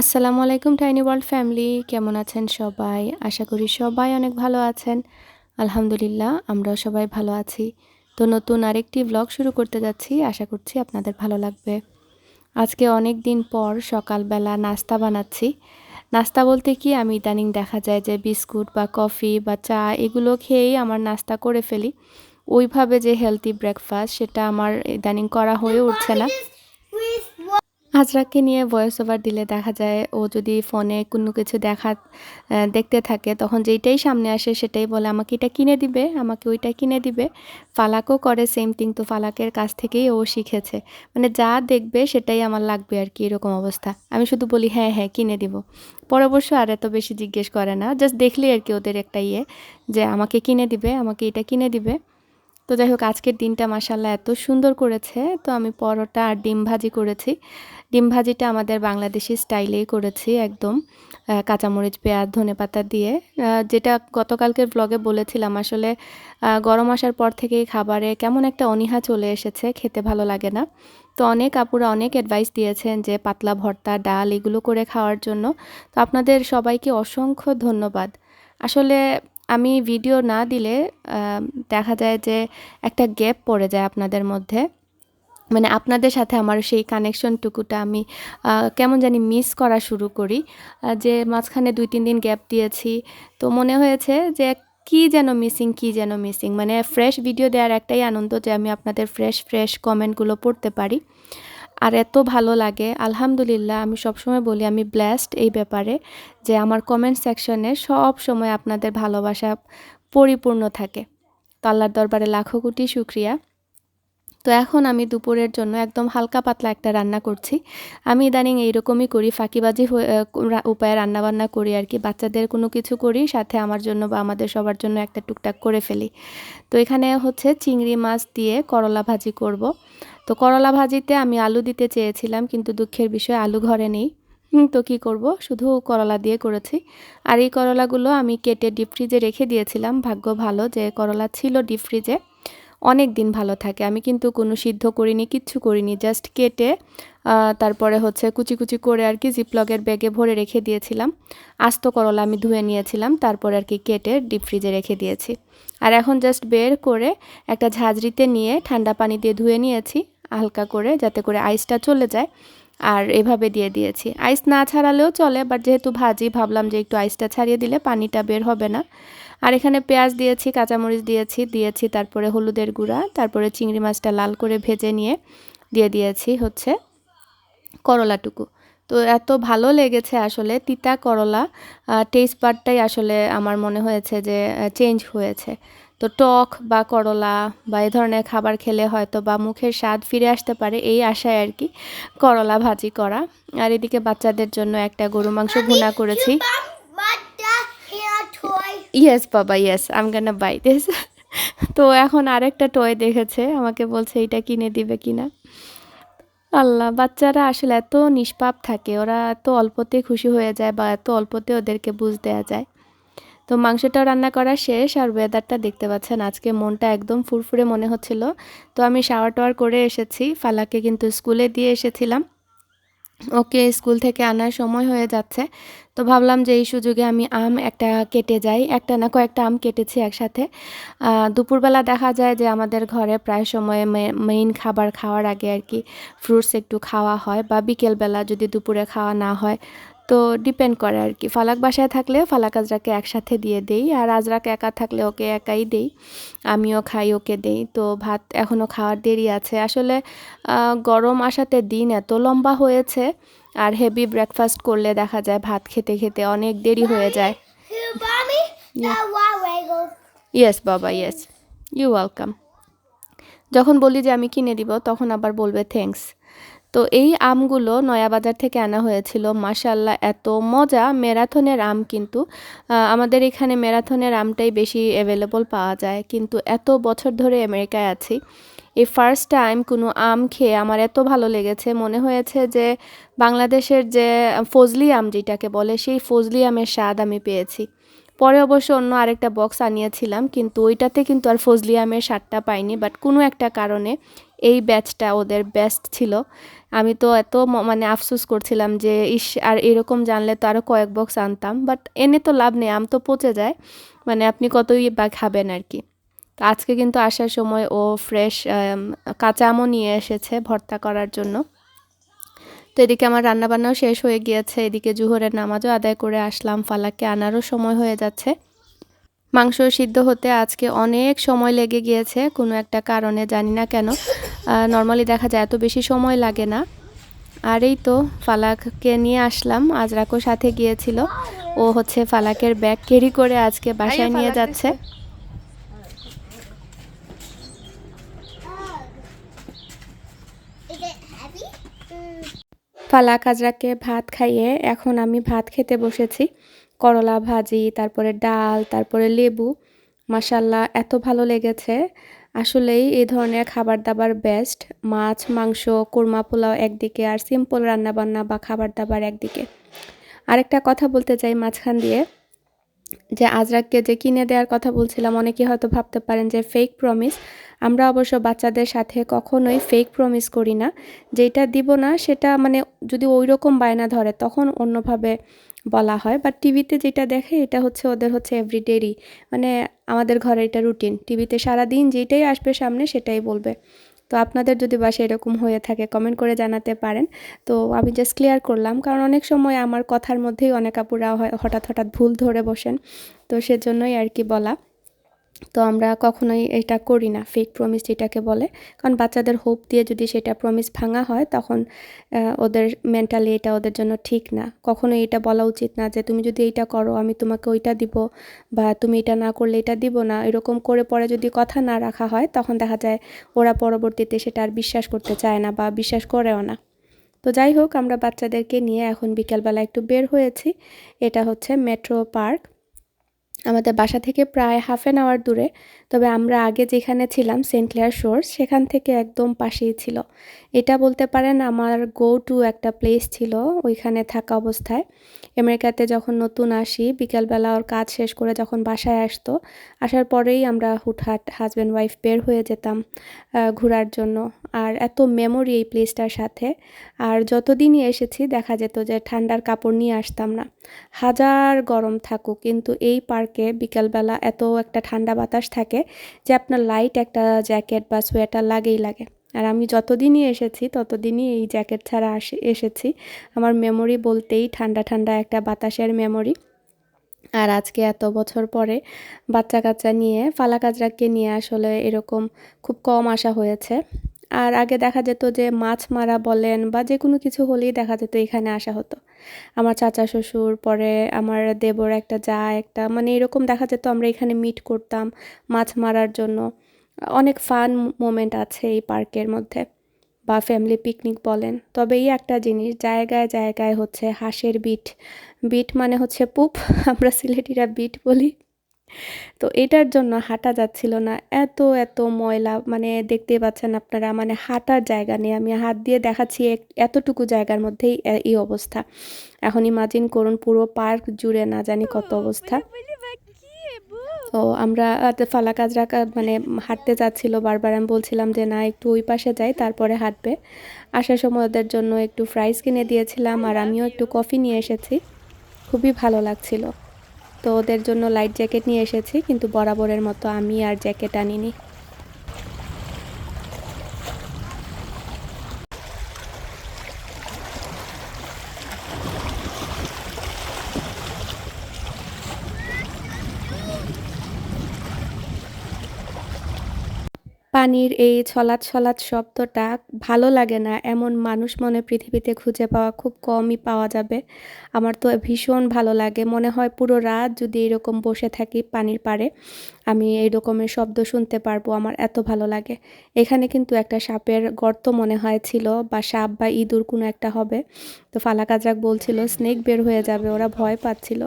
আসসালামু আলাইকুম tiny world family কেমন আছেন সবাই? আশা করি সবাই অনেক ভালো আছেন। আলহামদুলিল্লাহ, আমরাও সবাই ভালো আছি। তো নতুন আরেকটি ব্লগ শুরু করতে যাচ্ছি। আশা করছি আপনাদের ভালো লাগবে। আজকে অনেক দিন পর সকালবেলা নাস্তা বানাচ্ছি। নাস্তা বলতে কি? আমি ইদানিং দেখা যায় যে বিস্কুট বা কফি বা চা এগুলো খেয়েই আমার নাস্তা করে ফেলি। ওইভাবে যে হেলদি ব্রেকফাস্ট সেটা আমার ইদানিং করা হয়ে উঠছে না। আজরাককে নিয়ে ভয়েস ওভার দিলে দেখা যায় ও যদি ফোনে কোনো কিছু দেখা দেখতে থাকে, তখন যেইটাই সামনে আসে সেটাই বলে, আমাকে এটা কিনে দিবে, আমাকে ওইটা কিনে দিবে। ফালাকও করে সেম থিং তো ফালাকের কাছ থেকেই ও শিখেছে। মানে যা দেখবে সেটাই আমার লাগবে আর কি এরকম অবস্থা। আমি শুধু বলি হ্যাঁ হ্যাঁ কিনে দিব। পর অবশ্য আর এত বেশি জিজ্ঞেস করে না জাস্ট দেখলেই আর কি ওদের একটা ইয়ে যে, আমাকে কিনে দিবে, আমাকে এটা কিনে দিবে। তো যাই হোক, আজকের দিনটা মাসাল্লাহ এত সুন্দর করেছে। তো আমি পরোটা আর ডিম ভাজি করেছি। ডিম ভাজিটা আমাদের বাংলাদেশি স্টাইলেই করেছি একদম। কাঁচামরিচ, পেঁয়াজ, ধনে পাতা দিয়ে। যেটা গতকালকের ব্লগে বলেছিলাম, আসলে গরম আসার পর থেকেই খাবারে কেমন একটা অনীহা চলে এসেছে, খেতে ভালো লাগে না। তো অনেক আপুরা অনেক অ্যাডভাইস দিয়েছেন যে, পাতলা ভর্তা, ডাল, এগুলো করে খাওয়ার জন্য। তো আপনাদের সবাইকে অসংখ্য ধন্যবাদ। আসলে আমি ভিডিও না দিলে দেখা যায় যে একটা গ্যাপ পড়ে যায় আপনাদের মধ্যে। মানে আপনাদের সাথে আমার সেই কানেকশনটুকুটা আমি কেমন জানি মিস করা শুরু করি। যে মাঝখানে দুই, তিন দিন গ্যাপ দিয়েছি। তো মনে হয়েছে যে কি যেন মিসিং কি যেন মিসিং মানে ফ্রেশ ভিডিও দেওয়ার একটাই আনন্দ যে আমি আপনাদের ফ্রেশ ফ্রেশ কমেন্টগুলো পড়তে পারি। আর এত ভালো লাগে। আলহামদুলিল্লাহ, আমি সবসময় বলি আমি ব্লেসড এই ব্যাপারে যে আমার কমেন্ট সেকশনে সব সময় আপনাদের ভালোবাসা পরিপূর্ণ থাকে। তো আল্লাহর দরবারে লাখো কোটি শুক্রিয়া। তো এখন আমি দুপুরের জন্য একদম হালকা পাতলা একটা রান্না করছি। আমি ইদানিং এইরকমই করি, ফাঁকিবাজি উপায়ে রান্নাবান্না করি আর কি। বাচ্চাদের কোনো কিছু করি, সাথে আমার জন্য বা আমাদের সবার জন্য একটা টুকটাক করে ফেলি। তো এখানে হচ্ছে চিংড়ি মাছ দিয়ে করলা ভাজি করব। তো করলা ভাজিতে আমি আলু দিতে চেয়েছিলাম, কিন্তু দুঃখের বিষয় আলু ঘরে নেই। তো কি করব? শুধু করলা দিয়ে করেছি। আর এই করলাগুলো আমি কেটে ডিপ ফ্রিজে রেখে দিয়েছিলাম। ভাগ্য ভালো যে করলা ছিল ডিপ ফ্রিজে। অনেক দিন ভালো থাকে। আমি কিন্তু কোনো সিদ্ধ করিনি, কিচ্ছু করিনি জাস্ট কেটে তারপরে হচ্ছে কুচি কুচি করে আর কি জিপলগের ব্যাগে ভরে রেখে দিয়েছিলাম। আস্ত করলা আমি ধুয়ে নিয়েছিলাম, তারপরে আর কি কেটে ডিপ ফ্রিজে রেখে দিয়েছি। আর এখন জাস্ট বের করে একটা ঝাঁঝরিতে নিয়ে ঠান্ডা পানি দিয়ে ধুয়ে নিয়েছি, হালকা করে যাতে করে আইসটা চলে যায়, আর এভাবে দিয়ে দিয়েছি। আইস না ছাড়ালেও চলে বাট যেহেতু ভাজি, ভাবলাম যে একটু আইসটা ছাড়িয়ে দিলে পানিটা বের হবে না। আর এখানে পেঁয়াজ দিয়েছি, কাঁচামরিচ দিয়েছি দিয়েছি তারপরে হলুদের গুঁড়া, তারপরে চিংড়ি মাছটা লাল করে ভেজে নিয়ে দিয়ে দিয়েছি হচ্ছে করলাটুকু। তো এত ভালো লেগেছে আসলে তিতা করলা টেস্ট বারটাই আসলে আমার মনে হয়েছে যে চেঞ্জ হয়েছে। তো টক বা করলা বা এই ধরনের খাবার খেলে হয়তো বা মুখের স্বাদ ফিরে আসতে পারে, এই আশায় আর কি করলা ভাজি করা। আর এদিকে বাচ্চাদের জন্য একটা গরু মাংস ভুনা করেছি। ইয়েস বাবা yes I'm gonna buy this তো এখন আরেকটা টয় দেখেছে, আমাকে বলছে, এটা কিনে দিবে কিনা? আল্লাহ, বাচ্চারা আসলে এত নিষ্পাপ থাকে, ওরা এত অল্পতে খুশি হয়ে যায় বা এত অল্পতে ওদেরকে বুঝ দেওয়া যায়। তো মাংসটাও রান্না করা শেষ আর ওয়েদারটা দেখতে পাচ্ছেন, আজকে মনটা একদম ফুরফুরে মনে হচ্ছিল। তো আমি শাওয়ার টাওয়ার করে এসেছি, ফালাকে কিন্তু স্কুলে দিয়ে এসেছিলাম। ওকে স্কুল থেকে আনার সময় হয়ে যাচ্ছে। তো ভাবলাম যে এই সুযোগে আমি আম একটা কেটে যাই। একটা না, কয়েকটা আম কেটেছি একসাথে। দুপুরবেলা দেখা যায় যে আমাদের ঘরে প্রায় সময়ে মেইন খাবার খাওয়ার আগে আর কি ফ্রুটস একটু খাওয়া হয় বা বিকেলবেলা যদি দুপুরে খাওয়া না হয় তো ডিপেন্ড করে আর কি। ফালাক বাসায় থাকলে ফালাক আজরাকে একসাথে দিয়ে দেই আর আজরাক একা থাকলে ওকে একাই দেই। আমিও খাই ওকে দেই। তো ভাত এখনও খাওয়ার দেরি আছে। আসলে গরম আসাতে দিন এত লম্বা হয়েছে আর হেভি ব্রেকফাস্ট করলে দেখা যায় ভাত খেতে খেতে অনেক দেরি হয়ে যায়। ইয়েস বাবা ইয়েস ইউ ওয়েলকাম যখন বলি যে আমি কিনে দিব তখন আবার বলবে থ্যাংকস তো এই আমগুলো নয়াবাজার থেকে আনা হয়েছিল। মাসাল্লাহ এত মজা। ম্যারাথনের আম কিন্তু আমাদের এখানে ম্যারাথনের আমটাই বেশি অ্যাভেলেবল পাওয়া যায়। কিন্তু এত বছর ধরে আমেরিকায় আছি, এই ফার্স্ট টাইম কোনো আম খেয়ে আমার এত ভালো লেগেছে। মনে হয়েছে যে বাংলাদেশের যে ফজলি আম যেটাকে বলে, সেই ফজলি আমের স্বাদ আমি পেয়েছি। পরে অবশ্য অন্য আরেকটা বক্স আনিয়েছিলাম, কিন্তু ওইটাতে কিন্তু আর ফজলি আমের স্বাদটা পাইনি। বাট কোনো একটা কারণে এই ব্যাচটা ওদের বেস্ট ছিল। আমি তো এত মানে আফসোস করছিলাম যে, ইস, আর এরকম জানলে তো আরও কয়েক বক্স আনতাম। বাট এনে তো লাভ নেই, আম তো পচে যায়। মানে আপনি কতই বা খাবেন আর কি তো আজকে কিন্তু আসার সময় ও ফ্রেশ কাঁচা আমও নিয়ে এসেছে ভর্তা করার জন্য। তো এদিকে আমার রান্নাবান্নাও শেষ হয়ে গিয়েছে। এদিকে জুহরের নামাজও আদায় করে আসলাম। ফালাককে আনারও সময় হয়ে যাচ্ছে। মাংস সিদ্ধ হতে আজকে অনেক সময় লেগে গিয়েছে, কোনো একটা কারণে, জানি না কেন। নর্মালি দেখা যায় এত বেশি সময় লাগে না। আর এই তো ফালাককে নিয়ে আসলাম, আজরাকও সাথে গিয়েছিল। ও হচ্ছে ফালাকের ব্যাগ ক্যারি করে আজকে বাসায় নিয়ে যাচ্ছে. ফালাক আজরাকে ভাত খাইয়ে এখন আমি ভাত খেতে বসেছি। করলা ভাজি, তারপরে ডাল, তারপরে লেবু। মাসাল্লাহ এত ভালো লেগেছে। আসলেই এই ধরনের খাবার দাবার বেস্ট মাছ, মাংস, কোরমা পোলাও একদিকে আর সিম্পল রান্নাবান্না বা খাবার দাবার একদিকে। আরেকটা কথা বলতে চাই মাঝখান দিয়ে। যে আজরাককে যে কিনে দেওয়ার কথা বলছিলাম, অনেকে হয়তো ভাবতে পারেন যে ফেক প্রমিস আমরা অবশ্য বাচ্চাদের সাথে কখনোই ফেক প্রমিস করি না। যেটা দিব না, সেটা মানে যদি ওই রকম বায়না ধরে, তখন অন্যভাবে বলা হয়। বাট টিভিতে যেটা দেখে, এটা হচ্ছে ওদের হচ্ছে এভরিডেরই মানে আমাদের ঘরে এটা রুটিন টিভিতে সারাদিন যেটাই আসবে সামনে, সেটাই বলবে। তো আপনাদের যদি বাসা এরকম হয়ে থাকে কমেন্ট করে জানাতে পারেন। তো আমি জাস্ট ক্লিয়ার করলাম, কারণ অনেক সময় আমার কথার মধ্যেই অনেক আপুরা হঠাৎ হঠাৎ ভুল ধরে বসেন। তো সেজন্যই আর কি বলা। তো আমরা কখনোই এটা করি না ফেক প্রমিস যেটাকে বলে। কারণ বাচ্চাদের হোপ দিয়ে যদি সেটা প্রমিস ভাঙা হয়, তখন ওদের মেন্টালি এটা ওদের জন্য ঠিক না। কখনোই এটা বলা উচিত না যে, তুমি যদি এইটা করো, আমি তোমাকে ওইটা দিব বা তুমি এটা না করলে এটা দিব না। এরকম করে পরে যদি কথা না রাখা হয়, তখন দেখা যায় ওরা পরবর্তীতে সেটা আর বিশ্বাস করতে চায় না বা বিশ্বাস করেও না। তো যাই হোক, আমরা বাচ্চাদেরকে নিয়ে এখন বিকেলবেলা একটু বের হয়েছি। এটা হচ্ছে মেট্রো পার্ক আমাদের বাসা থেকে প্রায় হাফ অ্যান আওয়ার দূরে। তবে আমরা আগে যেখানে ছিলাম সেন্ট ক্লেয়ার শোর সেখান থেকে একদম পাশেই ছিল। এটা বলতে পারেন আমার গো টু একটা প্লেস ছিল ওইখানে থাকা অবস্থায়। আমেরিকাতে যখন নতুন আসি, বিকালবেলা ওর কাজ শেষ করে যখন বাসায় আসতো, আসার পরেই আমরা হুটহাট হাজব্যান্ড ওয়াইফ বের হয়ে যেতাম ঘোরার জন্য। আর এত মেমোরি এই প্লেসটার সাথে। আর যতদিনই এসেছি, দেখা যেত যে ঠান্ডার কাপড় নিয়ে আসতাম না। হাজার গরম থাকুক, কিন্তু এই পার্কে বিকালবেলা এত একটা ঠান্ডা বাতাস থাকে যে আপনার লাইট একটা জ্যাকেট বা সোয়েটার লাগেই লাগে। আর আমি যতদিনই এসেছি, ততদিনই এই জ্যাকেট ছাড়া আসে, এসেছি। আমার মেমোরি বলতেই ঠান্ডা ঠান্ডা একটা বাতাসের মেমোরি আর আজকে এত বছর পরে বাচ্চা কাচ্চা নিয়ে ফালা কাজরাকে নিয়ে আসলে এরকম খুব কম আসা হয়েছে। আর আগে দেখা যেত যে মাছ মারা বলেন বা যে কোনো কিছু হলেই দেখা যেত এখানে আসা হতো। আমার চাচা শ্বশুর, পরে আমার দেবর একটা যা, একটা মানে এরকম দেখা যেত আমরা এখানে মিট করতাম মাছ মারার জন্য। অনেক ফান মোমেন্ট আছে এই পার্কের মধ্যে। বা ফ্যামিলি পিকনিক বলেন। তবে এই একটা জিনিস, জায়গায় জায়গায় হচ্ছে হাঁসের বিট বিট মানে হচ্ছে পুপ আমরা সিলেটিরা বিট বলি। তো এটার জন্য হাঁটা যাচ্ছিল না। এত এত ময়লা মানে দেখতেই পাচ্ছেন আপনারা মানে হাঁটার জায়গা নেই। আমি হাত দিয়ে দেখাচ্ছি এতটুকু জায়গার মধ্যেই এই অবস্থা। এখন ইমাজিন করুন পুরো পার্ক জুড়ে না জানি কত অবস্থা। তো আমরা ফালা কাজরা মানে হাঁটতে যাচ্ছিল, বারবার আমি বলছিলাম যে, না, একটু ওই পাশে যাই, তারপরে হাঁটবে। আসার সময় ওদের জন্য একটু ফ্রাইস কিনে দিয়েছিলাম আর আমিও একটু কফি নিয়ে এসেছি। খুবই ভালো লাগছিল। তো ওদের জন্য লাইট জ্যাকেট নিয়ে এসেছি, কিন্তু বরাবরের মতো আমি আর জ্যাকেট আনিনি। পানির এই ছলাৎ ছলাৎ শব্দটা ভালো লাগে না। এমন মানুষ মনে পৃথিবীতে খুঁজে পাওয়া খুব কমই পাওয়া যাবে। আমার তো ভীষণ ভালো লাগে। মনে হয় পুরো রাত যদি এরকম বসে থাকি পানির পাড়ে, আমি এই রকমের শব্দ শুনতে পারব। আমার এত ভালো লাগে। এখানে কিন্তু একটা সাপের গর্ত মনে হয় ছিল, বা সাপ বা ইঁদুর কোনো একটা হবে। তো ফালা কাজরাক বলছিল, স্নেক বের হয়ে যাবে। ওরা ভয় পাচ্ছিল।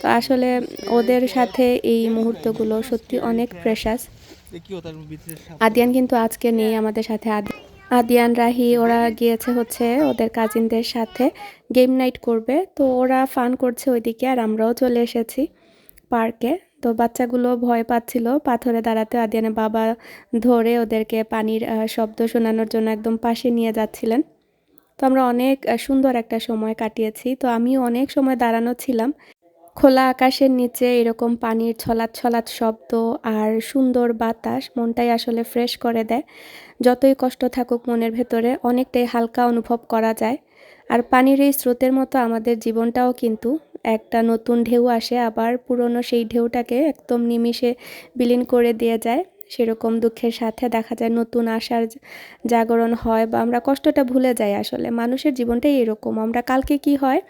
তো আসলে ওদের সাথে এই মুহূর্তগুলো সত্যি অনেক প্রেশাস আদিয়ান কিন্তু আজকে নেই আমাদের সাথে। আদি- আদিয়ান রাহি ওরা গিয়েছে হচ্ছে ওদের কাজিনদের সাথে গেম নাইট করবে। তো ওরা ফান করছে ওইদিকে আর আমরাও চলে এসেছি পার্কে তো তো বাচ্চাগুলো ভয় পাচ্ছিল। পাথরে দাঁড়াতে আদিয়ানের বাবা ধরে ওদেরকে পানির শব্দ শোনানোর জন্য একদম পাশে নিয়ে যাচ্ছিলেন। তো আমরা অনেক সুন্দর একটা সময় কাটিয়েছি। তো আমিও অনেক সময় দাঁড়ানো ছিলাম। খোলা আকাশের নিচে এরকম পানির ছলাৎ ছলাৎ শব্দ আর সুন্দর বাতাস মনটাই আসলে ফ্রেশ করে দেয়। যতই কষ্ট থাকুক মনের ভেতরে, অনেকটাই হালকা অনুভব করা যায়। আর পানির এই স্রোতের মতো আমাদের জীবনটাও কিন্তু একটা নতুন ঢেউ আসে, আবার পুরনো সেই ঢেউটাকে একদম নিমিষে বিলীন করে দিয়ে যায়। সেরকম দুঃখের সাথে দেখা যায় নতুন আশার জাগরণ হয় বা আমরা কষ্টটা ভুলে যাই আসলে। মানুষের জীবনটাই এরকম। আমরা কালকে কি হয়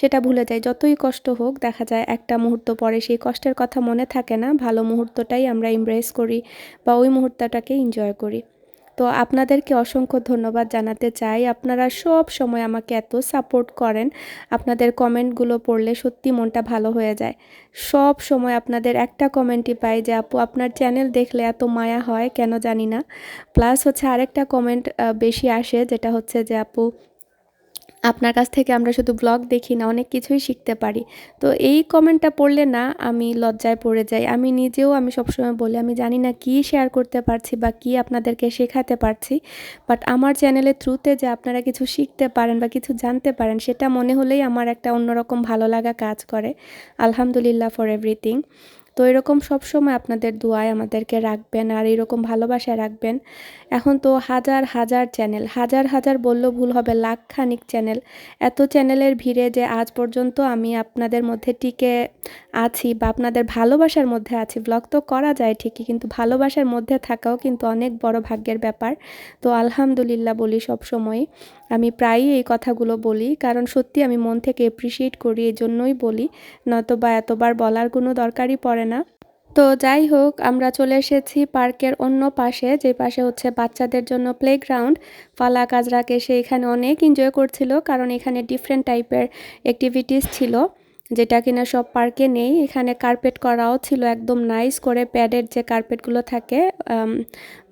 সেটা ভুলে যাই। যতই কষ্ট হোক, দেখা যায় একটা মুহূর্ত পরে সেই কষ্টের কথা মনে থাকে না। ভালো মুহূর্তটাই আমরা ইমব্রেস করি বা ওই মুহূর্তটাকে এনজয় করি। তো আপনাদেরকে অসংখ্য ধন্যবাদ জানাতে চাই। আপনারা সব সময় আমাকে এত সাপোর্ট করেন, আপনাদের কমেন্টগুলো পড়লে সত্যি মনটা ভালো হয়ে যায়। সব সময় আপনাদের একটা কমেন্টই পাই যে, আপু, আপনার চ্যানেল দেখলে এত মায়া হয়, কেন জানি না? প্লাস হচ্ছে আরেকটা কমেন্ট বেশি আসে, যেটা হচ্ছে যে, আপু আপনার কাছ থেকে আমরা শুধু ব্লগ দেখি না, অনেক কিছুই শিখতে পারি। তো এই কমেন্টটা পড়লে না, আমি লজ্জায় পড়ে যাই। আমি নিজেও আমি সবসময় বলি, আমি জানি না কি শেয়ার করতে পারছি বা কি আপনাদেরকে শেখাতে পারছি বাট আমার চ্যানেলের থ্রুতে যে আপনারা কিছু শিখতে পারেন বা কিছু জানতে পারেন, সেটা মনে হলেই আমার একটা অন্যরকম ভালো লাগা কাজ করে। আলহামদুলিল্লাহ ফর এভরিথিং তো এরকম সবসময় আপনাদের দোয়ায় আমাদেরকে রাখবেন আর এরকম ভালোবাসায় রাখবেন। এখন তো হাজার হাজার চ্যানেল, হাজার হাজার বললেও ভুল হবে লাখ খানিক চ্যানেল। এত চ্যানেলের ভিড়ে যে আজ পর্যন্ত আমি আপনাদের মধ্যে টিকে আছি বা আপনাদের ভালোবাসার মধ্যে আছি ব্লগ তো করা যায় ঠিকই, কিন্তু ভালোবাসার মধ্যে থাকাও কিন্তু অনেক বড় ভাগ্যের ব্যাপার। তো আলহামদুলিল্লাহ বলি সব সময়ই আমি প্রায়ই এই কথাগুলো বলি, কারণ সত্যি আমি মন থেকে অ্যাপ্রিসিয়েট করি এই জন্যই বলি। নয়তোবা এতবার বলার কোনো দরকারই পড়ে না। তো যাই হোক, আমরা চলে এসেছি পার্কের অন্য পাশে, যে পাশে হচ্ছে বাচ্চাদের জন্য প্লেগ্রাউন্ড ফালা কাজরাকে সে এখানে অনেক এনজয় করছিল, কারণ এখানে ডিফারেন্ট টাইপের অ্যাক্টিভিটিস ছিল। যেটা কিনা সব পার্কে নেই, এখানে কার্পেট করাও ছিল একদম নাইস করে প্যাডের যে কার্পেটগুলো থাকে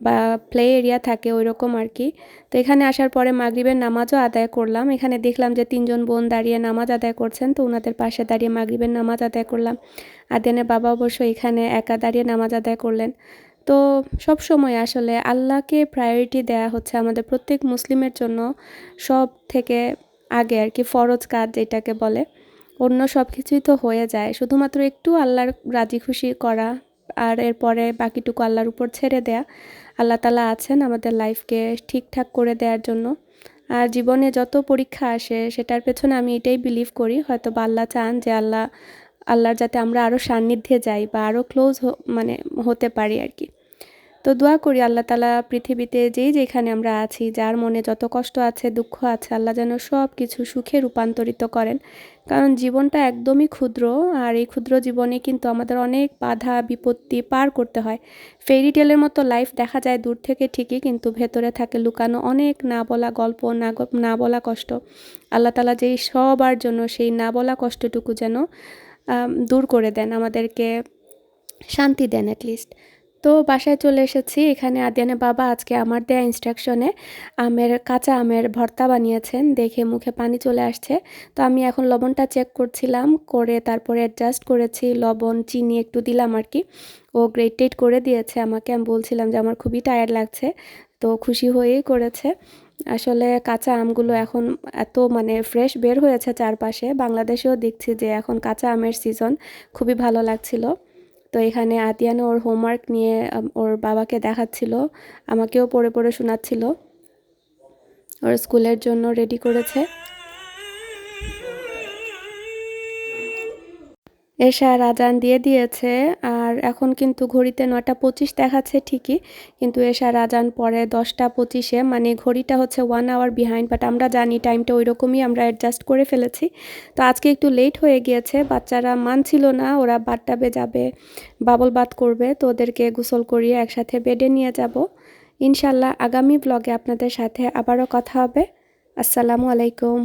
বা প্লে এরিয়া থাকে ওই রকম আর কি তো এখানে আসার পরে মাগরিবের নামাজও আদায় করলাম। এখানে দেখলাম যে তিনজন বোন দাঁড়িয়ে নামাজ আদায় করছেন, তো ওনাদের পাশে দাঁড়িয়ে মাগরিবের নামাজ আদায় করলাম। আদিয়ানের বাবা অবশ্য এখানে একা দাঁড়িয়ে নামাজ আদায় করলেন। তো সব সময় আসলে আল্লাহকে প্রায়োরিটি দেয়া হচ্ছে আমাদের প্রত্যেক মুসলিমের জন্য সব থেকে আগে আর কি ফরজ কাজ যেটাকে বলে। অন্য সব কিছুই তো হয়ে যায়। শুধুমাত্র একটু আল্লাহর রাজি খুশি করা আর এরপরে বাকিটুকু আল্লাহর উপর ছেড়ে দেয়া। আল্লাহ তালা আছেন আমাদের লাইফকে ঠিকঠাক করে দেওয়ার জন্য। আর জীবনে যত পরীক্ষা আসে, সেটার পেছনে আমি এটাই বিলিভ করি হয়তো বা আল্লাহ চান যে আল্লাহ, আল্লাহর যাতে আমরা আরও সান্নিধ্যে যাই বা আরও ক্লোজ মানে হতে পারি আর কি। তো দোয়া করি আল্লাহ তালা পৃথিবীতে যেই যেখানে আমরা আছি, যার মনে যত কষ্ট আছে, দুঃখ আছে, আল্লাহ যেন সব কিছু সুখে রূপান্তরিত করেন। কারণ জীবনটা একদমই ক্ষুদ্র আর এই ক্ষুদ্র জীবনে কিন্তু আমাদের অনেক বাধা, বিপত্তি পার করতে হয়। ফেরি টেলের মতো লাইফ দেখা যায় দূর থেকে ঠিকই, কিন্তু ভেতরে থাকে লুকানো অনেক না বলা গল্প না না বলা কষ্ট। আল্লাহ তালা যেই সবার জন্য সেই না বলা কষ্টটুকু যেন দূর করে দেন, আমাদেরকে শান্তি দেন অ্যাটলিস্ট তো বাসায় চলে এসেছি। এখানে আদিয়ানের বাবা আজকে আমার দেয়া ইনস্ট্রাকশনে আমের, কাঁচা আমের ভর্তা বানিয়েছেন দেখে মুখে পানি চলে আসছে। তো আমি এখন লবণটা চেক করছিলাম, করে তারপরে অ্যাডজাস্ট করেছি, লবণ, চিনি একটু দিলাম আর কি। ও গ্রেটেড করে দিয়েছে আমাকে, আমি বলছিলাম যে আমার খুবই টায়ার্ড লাগছে, তো খুশি হয়েই করেছে। আসলে কাঁচা আমগুলো এখন এত মানে ফ্রেশ বের হয়েছে চারপাশে। বাংলাদেশেও দেখছি যে এখন কাঁচা আমের সিজন খুবই ভালো লাগছিল। তো এখানে আতিয়ানো ওর হোমওয়ার্ক নিয়ে ওর বাবাকে দেখাচ্ছিল, আমাকেও পড়ে পড়ে শোনাচ্ছিল। ওর স্কুলের জন্য রেডি করেছে। এশা রাজান দিয়ে দিয়েছে। আর এখন কিন্তু ঘড়িতে নয়টা পঁচিশ দেখাচ্ছে ঠিকই, কিন্তু এশা রাজান পরে দশটা পঁচিশে। মানে ঘড়িটা হচ্ছে ওয়ান আওয়ার বিহাইন্ড বাট আমরা জানি টাইমটা ওই রকমই আমরা অ্যাডজাস্ট করে ফেলেছি। তো আজকে একটু লেট হয়ে গিয়েছে, বাচ্চারা মানছিল না, ওরা বাথটাবে যাবে বাবল বাথ করবে, তো ওদেরকে গোসল করিয়ে একসাথে বেডে নিয়ে যাব। ইনশাল্লাহ আগামী ব্লগে আপনাদের সাথে আবারও কথা হবে। আসসালামু আলাইকুম।